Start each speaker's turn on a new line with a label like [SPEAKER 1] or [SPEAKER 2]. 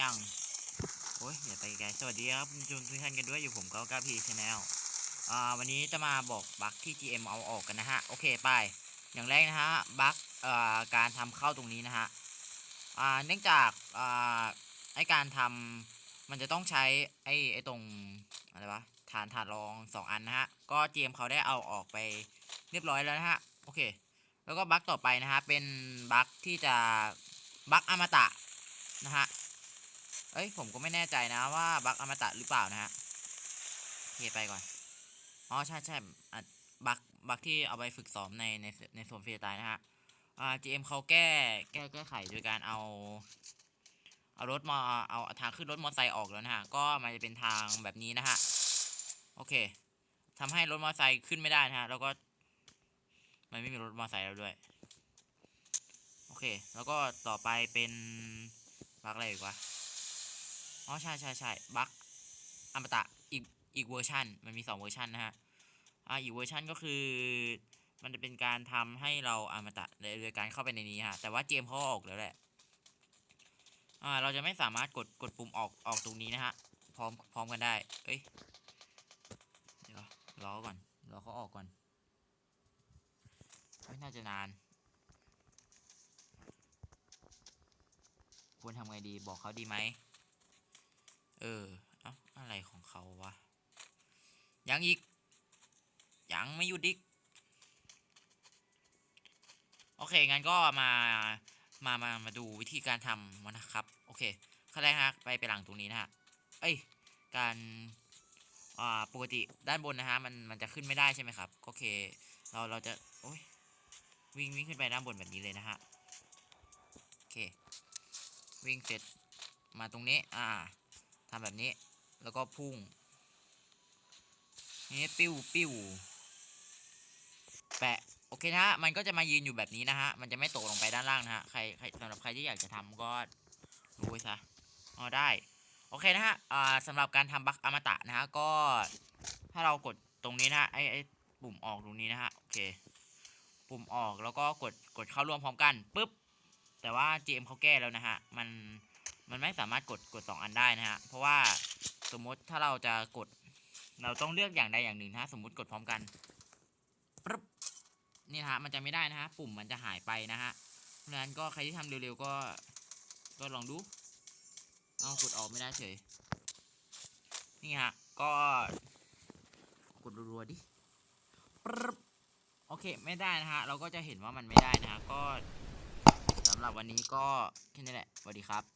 [SPEAKER 1] ยังโอ้ยอย่าไปไกลสวัสดีครับคุนทุกท่านกันด้วยอยู่ผมก็กาพีชแนลอ่าวันนี้จะมาบอกบั๊กที่ GM เอาออกกันนะฮะโอเคไป อย่างแรกนะฮะบั๊กเอ่อการทำเข้าตรงนี้นะฮะอ่าเนื่องจากอ่าไอการทำมันจะต้องใช้ไอไอตรงอะไรวะฐานถาดรองสองอันนะฮะก็ GM เขาได้เอาออกไปเรียบร้อยแล้วนะฮะโอเค แล้วก็บั๊กต่อไปนะฮะเป็นบั๊กที่จะบั๊กอมตะนะฮะ เอ้ยผมก็ไม่แน่ใจนะว่าบั๊กอมตะหรือเปล่านะฮะเคไปก่อน อ๋อใช่ใช่บักบั๊กที่เอาไปฝึกซ้อมในในในโซนฟรีตล์นะฮะ อ่า GM เขาแก้แก้แก้ไขโดยการเอาเอารถมาเอาทางขึ้นรถมอเตอร์ไซค์ออกแล้วนะฮะ ก็มันจะเป็นทางแบบนี้นะฮะ โอเคทำให้รถมอเตอร์ไซค์ขึ้นไม่ได้นะฮะ แล้วก็ มันไม่มีรถมอเตอร์ไซค์แล้วด้วย โอเค แล้วก็ต่อไปเป็นบั๊กอะไรอีกวะ อ๋อใช่ใช่ใช่บั๊กอมตะอีกอีกเวอร์ชันมันมีสองเวอร์ชันนะฮะอ่าอีกเวอร์ชันก็คือมันจะเป็นการทำให้เราอมตะโดยการเข้าไปในนี้ฮะแต่ว่าเกมเขาออกแล้วแหละอ่าเราจะไม่สามารถกดกดปุ่มออกออกตรงนี้นะฮะพร้อมพร้อมกันได้ เอ้ยเดี๋ยวรอก่อนรอเขาออกก่อนเฮ้ยน่าจะนานควรทำไงดีบอกเขาดีไหม ออออะไรของเขาวะ ยังอีก ยังไม่หยุดอีก โอเค งั้นก็มา มา มา มาดูวิธีการทำมันนะครับ โอเคขั้นแรกฮะไปไปหลังตรงนี้นะฮะ เอ้ย การ อ่า ปกติด้านบนนะฮะ มัน มันจะขึ้นไม่ได้ใช่ไหมครับ โอเค เรา เราจะ โอ้ย วิ่งวิ่งขึ้นไปด้านบนแบบนี้เลยนะฮะ โอเค วิ่งเสร็จ มาตรงนี้ อ่า ทำแบบนี้แล้วก็พุ่งนี่ปิ้วปิ้วแปะโอเคนะฮะมันก็จะมายืนอยู่แบบนี้นะฮะมันจะไม่ตกลงไปด้านล่างนะฮะใครใครสำหรับใครที่อยากจะทำก็รู้ไว้ซะอ๋อได้โอเคนะฮะอ่าสำหรับการทำบัคอมตะนะฮะก็ถ้าเรากดตรงนี้นะฮะไอไอปุ่มออกตรงนี้นะฮะโอเคปุ่มออกแล้วก็กดกดเข้าร่วมพร้อมกันปุ๊บแต่ว่า GM เขาแก้แล้วนะฮะมัน มันไม่สามารถกดกดสองอันได้นะฮะ เพราะว่าสมมติถ้าเราจะกด เราต้องเลือกอย่างใดอย่างหนึ่งนะฮะสมมติกดพร้อมกันปึ๊บนี่ฮะมันจะไม่ได้นะฮะ ปุ่มมันจะหายไปนะฮะ เพราะฉะนั้นก็ใครที่ทำเร็วๆก็ ก็ลองดู เอากดออกไม่ได้เฉย นี่ฮะ ก็กดรัวๆดิปึ๊บโอเคไม่ได้นะฮะ เราก็จะเห็นว่ามันไม่ได้นะฮะ ก็สำหรับวันนี้ก็แค่นี้แหละสวัสดีครับ